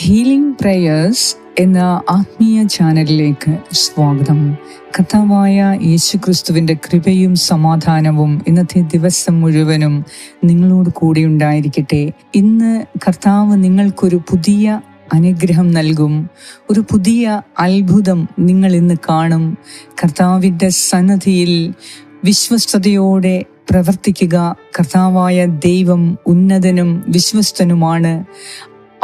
Healing prayers എന്ന ആത്മീയ ചാനലിലേക്ക് സ്വാഗതം. കഥാവായ യേശുക്രിസ്തുവിന്റെ കൃപയും സമാധാനവും ഇന്നത്തെ ദിവസം മുഴുവനും നിങ്ങളോട് കൂടി ഉണ്ടായിരിക്കട്ടെ. ഇന്ന് കർത്താവ് നിങ്ങൾക്കൊരു പുതിയ അനുഗ്രഹം നൽകും. ഒരു പുതിയ അത്ഭുതം നിങ്ങൾ ഇന്ന് കാണും. കർത്താവിന്റെ സന്നദ്ധിയിൽ വിശ്വസ്തയോടെ പ്രവർത്തിക്കുക. കർത്താവായ ദൈവം ഉന്നതനും വിശ്വസ്തനുമാണ്.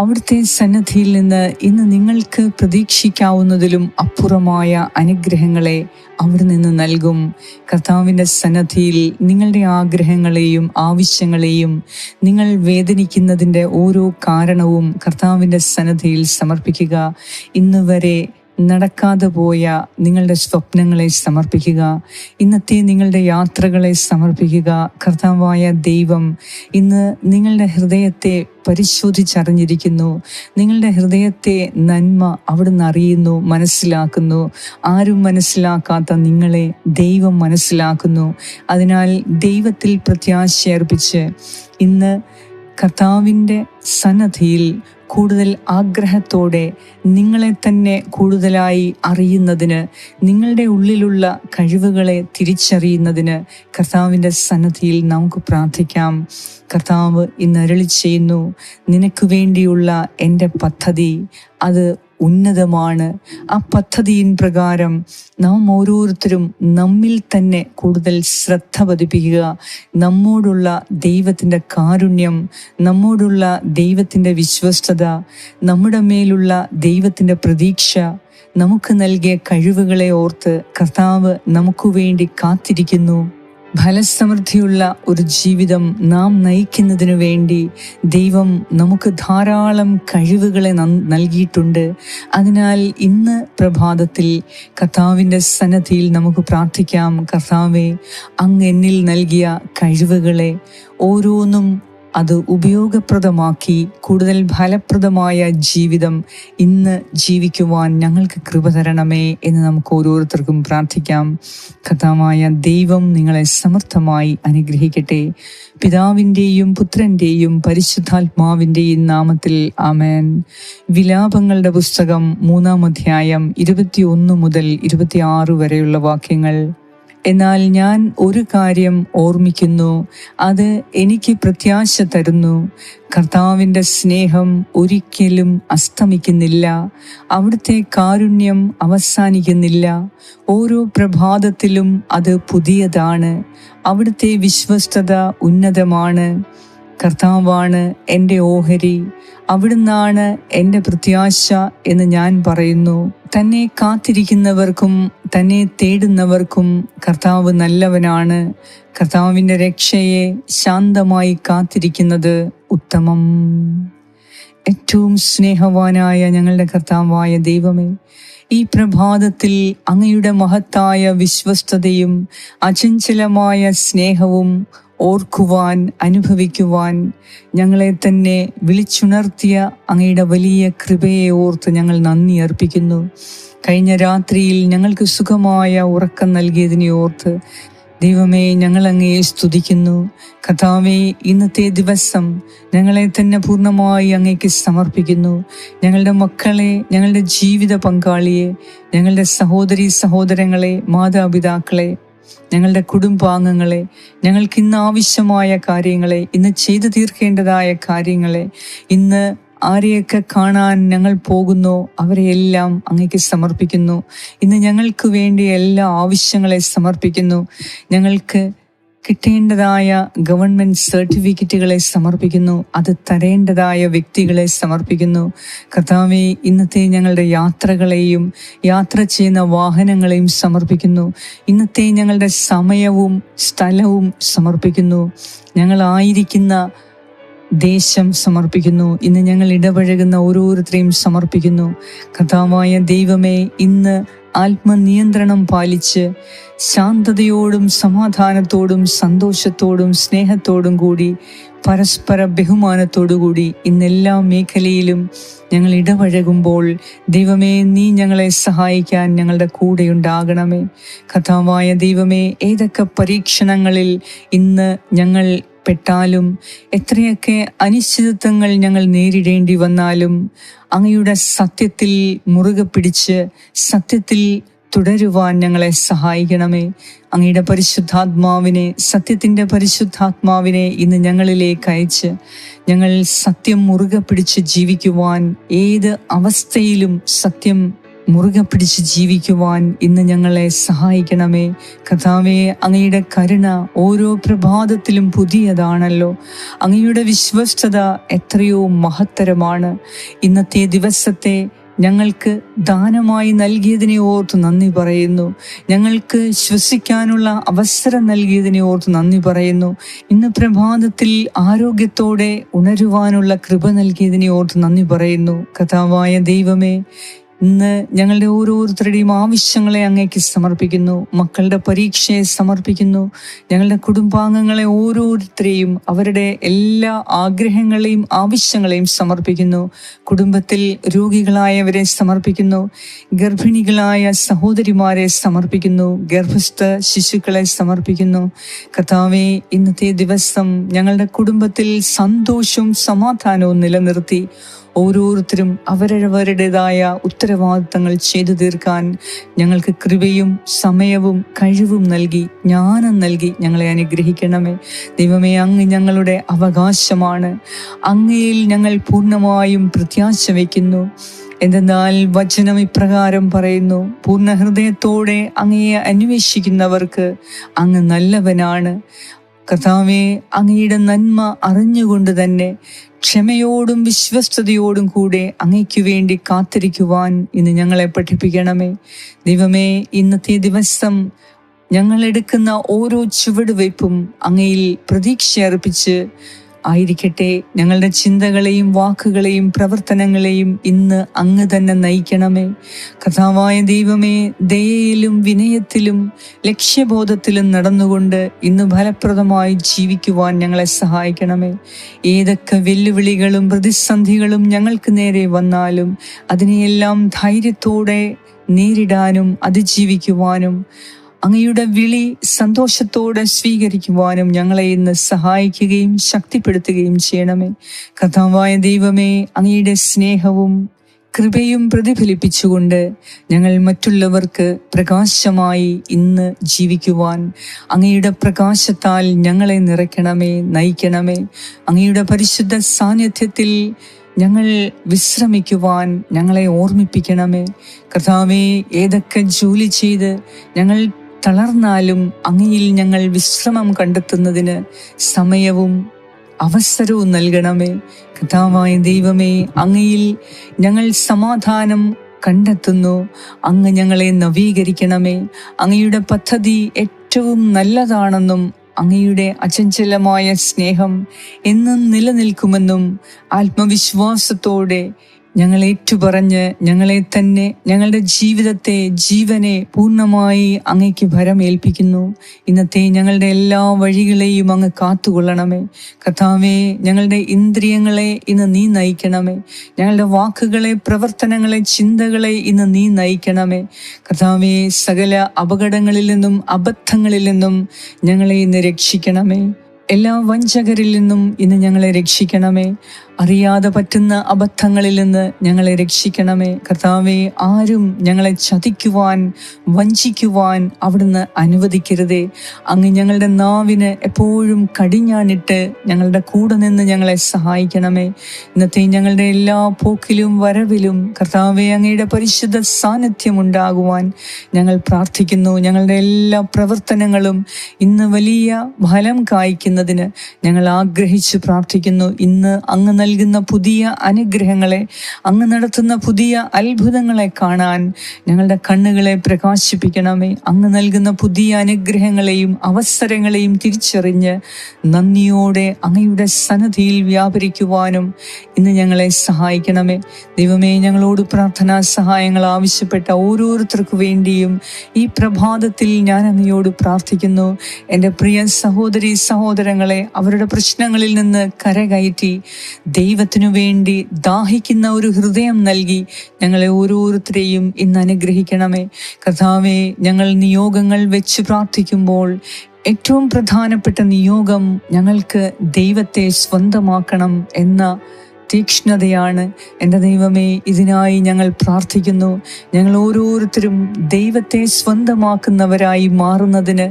അവിടുത്തെ സന്നദ്ധിയിൽ നിന്ന് ഇന്ന് നിങ്ങൾക്ക് പ്രതീക്ഷിക്കാവുന്നതിലും അപ്പുറമായ അനുഗ്രഹങ്ങളെ അവിടെ നിന്ന് നൽകും. കർത്താവിന്റെ സന്നദ്ധിയിൽ നിങ്ങളുടെ ആഗ്രഹങ്ങളെയും ആവശ്യങ്ങളെയും നിങ്ങൾ വേദനിക്കുന്നതിന്റെ ഓരോ കാരണവും കർത്താവിന്റെ സന്നദ്ധിയിൽ സമർപ്പിക്കുക. ഇന്ന് വരെ നടക്കാതെ പോയ നിങ്ങളുടെ സ്വപ്നങ്ങളെ സമർപ്പിക്കുക. ഇന്നത്തെ നിങ്ങളുടെ യാത്രകളെ സമർപ്പിക്കുക. കർത്താവായ ദൈവം ഇന്ന് നിങ്ങളുടെ ഹൃദയത്തെ പരിശോധിച്ചറിഞ്ഞിരിക്കുന്നു. നിങ്ങളുടെ ഹൃദയത്തെ നന്മ അവിടുന്ന് അറിയുന്നു മനസ്സിലാക്കുന്നു. ആരും മനസ്സിലാക്കാത്ത നിങ്ങളെ ദൈവം മനസ്സിലാക്കുന്നു. അതിനാൽ ദൈവത്തിൽ പ്രത്യാശയർപ്പിച്ച് ഇന്ന് കർത്താവിന്റെ സന്നദ്ധിയിൽ കൂടുതൽ ആഗ്രഹത്തോടെ നിങ്ങളെ തന്നെ കൂടുതലായി അറിയുന്നതിന് നിങ്ങളുടെ ഉള്ളിലുള്ള കഴിവുകളെ തിരിച്ചറിയുന്നതിന് കർത്താവിന്റെ സന്നദ്ധിയിൽ നമുക്ക് പ്രാർത്ഥിക്കാം. കർത്താവ് ഇന്ന് അരളി ചെയ്യുന്നു നിനക്ക് വേണ്ടിയുള്ള എന്റെ പദ്ധതി അത് ഉന്നതമാണ്. ആ പദ്ധതിയിൻ പ്രകാരം നാം ഓരോരുത്തരും നമ്മിൽ തന്നെ കൂടുതൽ ശ്രദ്ധ പതിപ്പിക്കുക. നമ്മോടുള്ള ദൈവത്തിന്റെ കാരുണ്യം നമ്മോടുള്ള ദൈവത്തിന്റെ വിശ്വസ്തത നമ്മുടെ മേലുള്ള ദൈവത്തിന്റെ പ്രതീക്ഷ നമുക്ക് നൽകിയ കഴിവുകളെ ഓർത്ത് കർത്താവ് നമുക്ക് വേണ്ടി കാത്തിരിക്കുന്നു. ഫലസമൃദ്ധിയുള്ള ഒരു ജീവിതം നാം നയിക്കുന്നതിനു വേണ്ടി ദൈവം നമുക്ക് ധാരാളം കഴിവുകളെ നൽകിയിട്ടുണ്ട്. അതിനാൽ ഇന്ന് പ്രഭാതത്തിൽ കർത്താവിന്റെ സന്നദ്ധിയിൽ നമുക്ക് പ്രാർത്ഥിക്കാം. കർത്താവെ അങ്ങ് എന്നിൽ നൽകിയ കഴിവുകളെ ഓരോന്നും അത് ഉപയോഗപ്രദമാക്കി കൂടുതൽ ഫലപ്രദമായ ജീവിതം ഇന്ന് ജീവിക്കുവാൻ ഞങ്ങൾക്ക് കൃപ തരണമേ എന്ന് നമുക്ക് ഓരോരുത്തർക്കും പ്രാർത്ഥിക്കാം. കഥാമായ ദൈവം നിങ്ങളെ സമർത്ഥമായി അനുഗ്രഹിക്കട്ടെ. പിതാവിന്റെയും പുത്രന്റെയും പരിശുദ്ധാത്മാവിന്റെയും നാമത്തിൽ ആമേൻ. വിലാപങ്ങളുടെ പുസ്തകം മൂന്നാം അധ്യായം ഇരുപത്തിയൊന്ന് മുതൽ ഇരുപത്തിയാറ് വരെയുള്ള വാക്യങ്ങൾ എന്നാൽ ഞാൻ ഒരു കാര്യം ഓർമ്മിക്കുന്നു. അത് എനിക്ക് പ്രത്യാശ തരുന്നു. കർത്താവിന്റെ സ്നേഹം ഒരിക്കലും അസ്തമിക്കുന്നില്ല. അവിടുത്തെ കാരുണ്യം അവസാനിക്കുന്നില്ല. ഓരോ പ്രഭാതത്തിലും അത് പുതിയതാണ്. അവിടുത്തെ വിശ്വസ്തത ഉന്നതമാണ്. കർത്താവാണ് എന്റെ ഓഹരി. അവിടുന്നാണ് എന്റെ പ്രത്യാശ എന്ന് ഞാൻ പറയുന്നു. തന്നെ കാത്തിരിക്കുന്നവർക്കും തന്നെ തേടുന്നവർക്കും കർത്താവ് നല്ലവനാണ്. കർത്താവിന്റെ രക്ഷയെ ശാന്തമായി കാത്തിരിക്കുന്നത് ഉത്തമം. ഏറ്റവും സ്നേഹവാനായ ഞങ്ങളുടെ കർത്താവായ ദൈവമേ ഈ പ്രഭാതത്തിൽ അങ്ങയുടെ മഹത്തായ വിശ്വസ്തതയും അചഞ്ചലമായ സ്നേഹവും ഓർക്കുവാൻ അനുഭവിക്കുവാൻ ഞങ്ങളെ തന്നെ വിളിച്ചുണർത്തിയ അങ്ങയുടെ വലിയ കൃപയെ ഓർത്ത് ഞങ്ങൾ നന്ദി അർപ്പിക്കുന്നു. കഴിഞ്ഞ രാത്രിയിൽ ഞങ്ങൾക്ക് സുഖമായ ഉറക്കം നൽകിയതിനെ ഓർത്ത് ദൈവമേ ഞങ്ങൾ അങ്ങയെ സ്തുതിക്കുന്നു. കഥാവേ ഇന്നത്തെ ദിവസം ഞങ്ങളെ തന്നെ പൂർണമായി അങ്ങേക്ക് സമർപ്പിക്കുന്നു. ഞങ്ങളുടെ മക്കളെ ഞങ്ങളുടെ ജീവിത പങ്കാളിയെ ഞങ്ങളുടെ സഹോദരി സഹോദരങ്ങളെ മാതാപിതാക്കളെ ഞങ്ങളുടെ കുടുംബാംഗങ്ങളെ ഞങ്ങൾക്ക് ഇന്ന് ആവശ്യമായ കാര്യങ്ങളെ ഇന്ന് ചെയ്തു തീർക്കേണ്ടതായ കാര്യങ്ങളെ ഇന്ന് ആരെയൊക്കെ കാണാൻ ഞങ്ങൾ പോകുന്നു അവരെയെല്ലാം അങ്ങേക്ക് സമർപ്പിക്കുന്നു. ഇന്ന് ഞങ്ങൾക്ക് വേണ്ടി എല്ലാ ആവശ്യങ്ങളെ സമർപ്പിക്കുന്നു. ഞങ്ങൾക്ക് കിട്ടേണ്ടതായ ഗവൺമെന്റ് സർട്ടിഫിക്കറ്റുകളെ സമർപ്പിക്കുന്നു. അത് തരേണ്ടതായ വ്യക്തികളെ സമർപ്പിക്കുന്നു. കർത്താവെ ഇന്നത്തെ ഞങ്ങളുടെ യാത്രകളെയും യാത്ര ചെയ്യുന്ന വാഹനങ്ങളെയും സമർപ്പിക്കുന്നു. ഇന്നത്തെ ഞങ്ങളുടെ സമയവും സ്ഥലവും സമർപ്പിക്കുന്നു. ഞങ്ങളായിരിക്കുന്ന ദേശം സമർപ്പിക്കുന്നു. ഇന്ന് ഞങ്ങൾ ഇടപഴകുന്ന ഓരോരുത്തരെയും സമർപ്പിക്കുന്നു. കഥാവായ ദൈവമേ ഇന്ന് ആത്മനിയന്ത്രണം പാലിച്ച് ശാന്തതയോടും സമാധാനത്തോടും സന്തോഷത്തോടും സ്നേഹത്തോടും കൂടി പരസ്പര ബഹുമാനത്തോടുകൂടി ഇന്നെല്ലാ മേഖലയിലും ഞങ്ങൾ ഇടപഴകുമ്പോൾ ദൈവമേ നീ ഞങ്ങളെ സഹായിക്കാൻ ഞങ്ങളുടെ കൂടെയുണ്ടാകണമേ കഥാവായ ദൈവമേ ഏതൊക്കെ പരീക്ഷണങ്ങളിൽ ഇന്ന് ഞങ്ങൾ പെട്ടാലും എത്രയൊക്കെ അനിശ്ചിതത്വങ്ങൾ ഞങ്ങൾ നേരിടേണ്ടി വന്നാലും അങ്ങയുടെ സത്യത്തിൽ മുറുകെ പിടിച്ച് സത്യത്തിൽ തുടരുവാൻ ഞങ്ങളെ സഹായിക്കണമേ. അങ്ങയുടെ പരിശുദ്ധാത്മാവിനെ സത്യത്തിന്റെ പരിശുദ്ധാത്മാവിനെ ഇന്ന് ഞങ്ങളിലേക്ക് അയച്ച് ഞങ്ങൾ സത്യം മുറുകെ പിടിച്ച് ജീവിക്കുവാൻ ഏത് അവസ്ഥയിലും സത്യം മുറുകെ പിടിച്ച് ജീവിക്കുവാൻ ഇന്ന് ഞങ്ങളെ സഹായിക്കണമേ. കഥാവേ അങ്ങയുടെ കരുണ ഓരോ പ്രഭാതത്തിലും പുതിയതാണല്ലോ. അങ്ങയുടെ വിശ്വസ്തത എത്രയോ മഹത്തരമാണ്. ഇന്നത്തെ ദിവസത്തെ ഞങ്ങൾക്ക് ദാനമായി നൽകിയതിനെ ഓർത്ത് നന്ദി പറയുന്നു. ഞങ്ങൾക്ക് ശ്വസിക്കാനുള്ള അവസരം നൽകിയതിനെ ഓർത്ത് നന്ദി പറയുന്നു. ഇന്ന് പ്രഭാതത്തിൽ ആരോഗ്യത്തോടെ ഉണരുവാനുള്ള കൃപ നൽകിയതിനെ ഓർത്ത് നന്ദി പറയുന്നു. കഥാവായ ദൈവമേ ഇന്ന് ഞങ്ങളുടെ ഓരോരുത്തരുടെയും ആവശ്യങ്ങളെ അങ്ങേക്ക് സമർപ്പിക്കുന്നു മക്കളുടെ പരീക്ഷയെ സമർപ്പിക്കുന്നു. ഞങ്ങളുടെ കുടുംബാംഗങ്ങളെ ഓരോരുത്തരെയും അവരുടെ എല്ലാ ആഗ്രഹങ്ങളെയും ആവശ്യങ്ങളെയും സമർപ്പിക്കുന്നു. കുടുംബത്തിൽ രോഗികളായവരെ സമർപ്പിക്കുന്നു ഗർഭിണികളായ സഹോദരിമാരെ സമർപ്പിക്കുന്നു ഗർഭസ്ഥ ശിശുക്കളെ സമർപ്പിക്കുന്നു. കഥാവെ ഇന്നത്തെ ദിവസം ഞങ്ങളുടെ കുടുംബത്തിൽ സന്തോഷവും സമാധാനവും നിലനിർത്തി. ഓരോരുത്തരും അവരവരുടേതായ ഉത്തരവാദിത്തങ്ങൾ ചെയ്തു തീർക്കാൻ ഞങ്ങൾക്ക് കൃപയും സമയവും കഴിവും നൽകി ജ്ഞാനം നൽകി ഞങ്ങളെ അനുഗ്രഹിക്കണമേ. ദൈവമേ അങ്ങ് ഞങ്ങളുടെ അവകാശമാണ്. അങ്ങയിൽ ഞങ്ങൾ പൂർണമായും പ്രത്യാശ വയ്ക്കുന്നു. എന്തെന്നാൽ വചനം ഇപ്രകാരം പറയുന്നു പൂർണ ഹൃദയത്തോടെ അങ്ങയെ അന്വേഷിക്കുന്നവർക്ക് അങ്ങ് നല്ലവനാണ്. കർത്താവെ അങ്ങയുടെ നന്മ അറിഞ്ഞുകൊണ്ട് തന്നെ ക്ഷമയോടും വിശ്വസ്തയോടും കൂടെ അങ്ങയ്ക്കു വേണ്ടി കാത്തിരിക്കുവാൻ ഇന്ന് ഞങ്ങളെ പഠിപ്പിക്കണമേ. ദൈവമേ ഇന്നത്തെ ദിവസം ഞങ്ങൾ എടുക്കുന്ന ഓരോ ചുവടുവയ്പും അങ്ങയിൽ പ്രതീക്ഷ അർപ്പിച്ച് ആയിരിക്കട്ടെ. ഞങ്ങളുടെ ചിന്തകളെയും വാക്കുകളെയും പ്രവർത്തനങ്ങളെയും ഇന്ന് അങ്ങ് തന്നെ നയിക്കണമേ. കഥാവായ ദൈവമേ ദയയിലും വിനയത്തിലും ലക്ഷ്യബോധത്തിലും നടന്നുകൊണ്ട് ഇന്ന് ഫലപ്രദമായി ജീവിക്കുവാൻ ഞങ്ങളെ സഹായിക്കണമേ. ഏതൊക്കെ വെല്ലുവിളികളും പ്രതിസന്ധികളും ഞങ്ങൾക്ക് നേരെ വന്നാലും അതിനെയെല്ലാം ധൈര്യത്തോടെ നേരിടാനും അതിജീവിക്കുവാനും അങ്ങയുടെ വിളി സന്തോഷത്തോടെ സ്വീകരിക്കുവാനും ഞങ്ങളെ ഇന്ന് സഹായിക്കുകയും ശക്തിപ്പെടുത്തുകയും ചെയ്യണമേ. കഥാവായ ദൈവമേ അങ്ങയുടെ സ്നേഹവും കൃപയും പ്രതിഫലിപ്പിച്ചുകൊണ്ട് ഞങ്ങൾ മറ്റുള്ളവർക്ക് പ്രകാശമായി ഇന്ന് ജീവിക്കുവാൻ അങ്ങയുടെ പ്രകാശത്താൽ ഞങ്ങളെ നിറയ്ക്കണമേ നയിക്കണമേ. അങ്ങയുടെ പരിശുദ്ധ സാന്നിധ്യത്തിൽ ഞങ്ങൾ വിശ്രമിക്കുവാൻ ഞങ്ങളെ ഓർമ്മിപ്പിക്കണമേ. കർത്താവെ ഏതൊക്കെ ജോലി ചെയ്ത് ഞങ്ങൾ തളർന്നാലും അങ്ങയിൽ ഞങ്ങൾ വിശ്രമം കണ്ടെത്തുന്നതിന് സമയവും അവസരവും നൽകണമേ. കഥാവായ ദൈവമേ അങ്ങയിൽ ഞങ്ങൾ സമാധാനം കണ്ടെത്തുന്നു. അങ്ങ് ഞങ്ങളെ നവീകരിക്കണമേ. അങ്ങയുടെ പദ്ധതി ഏറ്റവും നല്ലതാണെന്നും അങ്ങയുടെ അചഞ്ചലമായ സ്നേഹം എന്നും നിലനിൽക്കുമെന്നും ആത്മവിശ്വാസത്തോടെ ഞങ്ങൾ ഏറ്റുപറഞ്ഞ് ഞങ്ങളെ തന്നെ ഞങ്ങളുടെ ജീവിതത്തെ ജീവനെ പൂർണമായി അങ്ങയ്ക്ക് ഭരമേൽപ്പിക്കുന്നു ഇന്നത്തെ ഞങ്ങളുടെ എല്ലാ വഴികളെയും അങ്ങ് കാത്തുകൊള്ളണമേ. കഥാവേ ഞങ്ങളുടെ ഇന്ദ്രിയങ്ങളെ ഇന്ന് നീ നയിക്കണമേ. ഞങ്ങളുടെ വാക്കുകളെ പ്രവർത്തനങ്ങളെ ചിന്തകളെ ഇന്ന് നീ നയിക്കണമേ. കഥാവേ സകല അപകടങ്ങളിൽ നിന്നും അബദ്ധങ്ങളിൽ നിന്നും ഞങ്ങളെ ഇന്ന് രക്ഷിക്കണമേ. എല്ലാ വഞ്ചകരിൽ നിന്നും ഇന്ന് ഞങ്ങളെ രക്ഷിക്കണമേ. അറിയാതെ പറ്റുന്ന അബദ്ധങ്ങളിൽ നിന്ന് ഞങ്ങളെ രക്ഷിക്കണമേ. കർത്താവെ ആരും ഞങ്ങളെ ചതിക്കുവാൻ വഞ്ചിക്കുവാൻ അവിടുന്ന് അനുവദിക്കരുതേ. അങ്ങ് ഞങ്ങളുടെ നാവിന് എപ്പോഴും കടിഞ്ഞാണിട്ട് ഞങ്ങളുടെ കൂടെ നിന്ന് ഞങ്ങളെ സഹായിക്കണമേ. ഇന്നത്തെ ഞങ്ങളുടെ എല്ലാ പോക്കിലും വരവിലും കർത്താവെ അങ്ങയുടെ പരിശുദ്ധ സാന്നിധ്യം ഉണ്ടാകുവാൻ ഞങ്ങൾ പ്രാർത്ഥിക്കുന്നു. ഞങ്ങളുടെ എല്ലാ പ്രവർത്തനങ്ങളും ഇന്ന് വലിയ ഫലം കായ്ക്കുന്നതിന് ഞങ്ങൾ ആഗ്രഹിച്ച് പ്രാർത്ഥിക്കുന്നു. ഇന്ന് അങ്ങ് നൽകുന്ന പുതിയ അനുഗ്രഹങ്ങളെ അങ്ങ് നടത്തുന്ന പുതിയ അത്ഭുതങ്ങളെ കാണാൻ ഞങ്ങളുടെ കണ്ണുകളെ പ്രകാശിപ്പിക്കണമേ. അങ്ങ് നൽകുന്ന പുതിയ അനുഗ്രഹങ്ങളെയും അവസരങ്ങളെയും തിരിച്ചറിഞ്ഞ് നന്ദിയോടെ അങ്ങയുടെ സന്നദ്ധിയിൽ വ്യാപരിക്കുവാനും ഇന്ന് ഞങ്ങളെ സഹായിക്കണമേ. ദൈവമേ ഞങ്ങളോട് പ്രാർത്ഥനാ സഹായങ്ങൾ ആവശ്യപ്പെട്ട ഓരോരുത്തർക്കു വേണ്ടിയും ഈ പ്രഭാതത്തിൽ ഞാൻ അങ്ങയോട് പ്രാർത്ഥിക്കുന്നു. എന്റെ പ്രിയ സഹോദരി സഹോദരങ്ങളെ അവരുടെ പ്രശ്നങ്ങളിൽ നിന്ന് കരകയറ്റി ദൈവത്തിനു വേണ്ടി ദാഹിക്കുന്ന ഒരു ഹൃദയം നൽകി ഞങ്ങളെ ഓരോരുത്തരെയും ഇന്ന് അനുഗ്രഹിക്കണമേ. കഥാവെ ഞങ്ങൾ നിയോഗങ്ങൾ വെച്ച് പ്രാർത്ഥിക്കുമ്പോൾ ഏറ്റവും പ്രധാനപ്പെട്ട നിയോഗം ഞങ്ങൾക്ക് ദൈവത്തെ സ്വന്തമാക്കണം എന്ന തീക്ഷ്ണതയാണ്. എന്റെ ദൈവമേ ഇതിനായി ഞങ്ങൾ പ്രാർത്ഥിക്കുന്നു. ഞങ്ങൾ ഓരോരുത്തരും ദൈവത്തെ സ്വന്തമാക്കുന്നവരായി മാറുന്നതിന്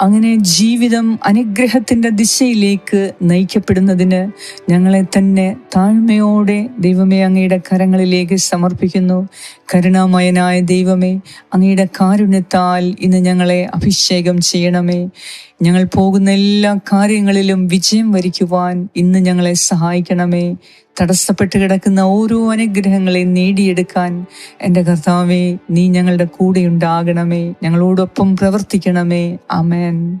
അങ്ങനെ ജീവിതം അനുഗ്രഹത്തിന്റെ ദിശയിലേക്ക് നയിക്കപ്പെടുന്നതിന് ഞങ്ങളെ തന്നെ താഴ്മയോടെ ദൈവമേ അങ്ങയുടെ കരങ്ങളിലേക്ക് സമർപ്പിക്കുന്നു. കരുണാമയനായ ദൈവമേ അങ്ങയുടെ കാരുണ്യത്താൽ ഇന്ന് ഞങ്ങളെ അഭിഷേകം ചെയ്യണമേ. ഞങ്ങൾ പോകുന്ന എല്ലാ കാര്യങ്ങളിലും വിജയം വരിക്കുവാൻ ഇന്ന് ഞങ്ങളെ സഹായിക്കണമേ. തടസ്സപ്പെട്ട് കിടക്കുന്ന ഓരോ അനുഗ്രഹങ്ങളെ നേടിയെടുക്കാൻ എന്റെ കർത്താവേ നീ ഞങ്ങളുടെ കൂടെ ഉണ്ടാകണമേ. ഞങ്ങളോടൊപ്പം പ്രവർത്തിക്കണമേ. അമേൻ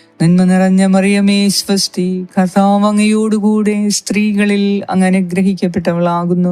നന്മ നിറഞ്ഞ മറിയമേ സ്വസ്തി കർത്താവ് അങ്ങയോടുകൂടെ സ്ത്രീകളിൽ അങ്ങ് അനുഗ്രഹിക്കപ്പെട്ടവളാകുന്നു.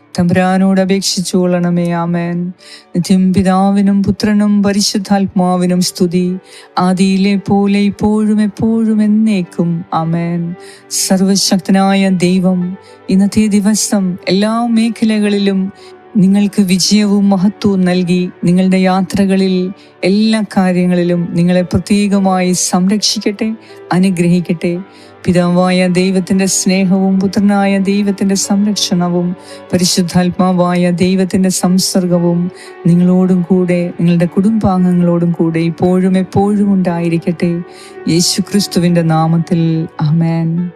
തമ്പുരാനോട് അപേക്ഷിച്ചു കൊള്ളണമേ ആമേൻ. നിത്യം പിതാവിനും പുത്രനും പരിശുദ്ധാത്മാവിനും സ്തുതി. ആദിയിലെ പോലെ ഇപ്പോഴും എപ്പോഴും എന്നേക്കും ആമേൻ. സർവശക്തനായ ദൈവം ഇന്നത്തെ ദിവസം എല്ലാ മേഖലകളിലും നിങ്ങൾക്ക് വിജയവും മഹത്വവും നൽകി നിങ്ങളുടെ യാത്രകളിൽ എല്ലാ കാര്യങ്ങളിലും നിങ്ങളെ പ്രത്യേകമായി സംരക്ഷിക്കട്ടെ അനുഗ്രഹിക്കട്ടെ. പിതാവായ ദൈവത്തിന്റെ സ്നേഹവും പുത്രനായ ദൈവത്തിന്റെ സംരക്ഷണവും പരിശുദ്ധാത്മാവായ ദൈവത്തിന്റെ സംസർഗവും നിങ്ങളോടും കൂടെ നിങ്ങളുടെ കുടുംബാംഗങ്ങളോടും കൂടെ ഇപ്പോഴും എപ്പോഴും ഉണ്ടായിരിക്കട്ടെ. യേശു ക്രിസ്തുവിന്റെ നാമത്തിൽ അമേൻ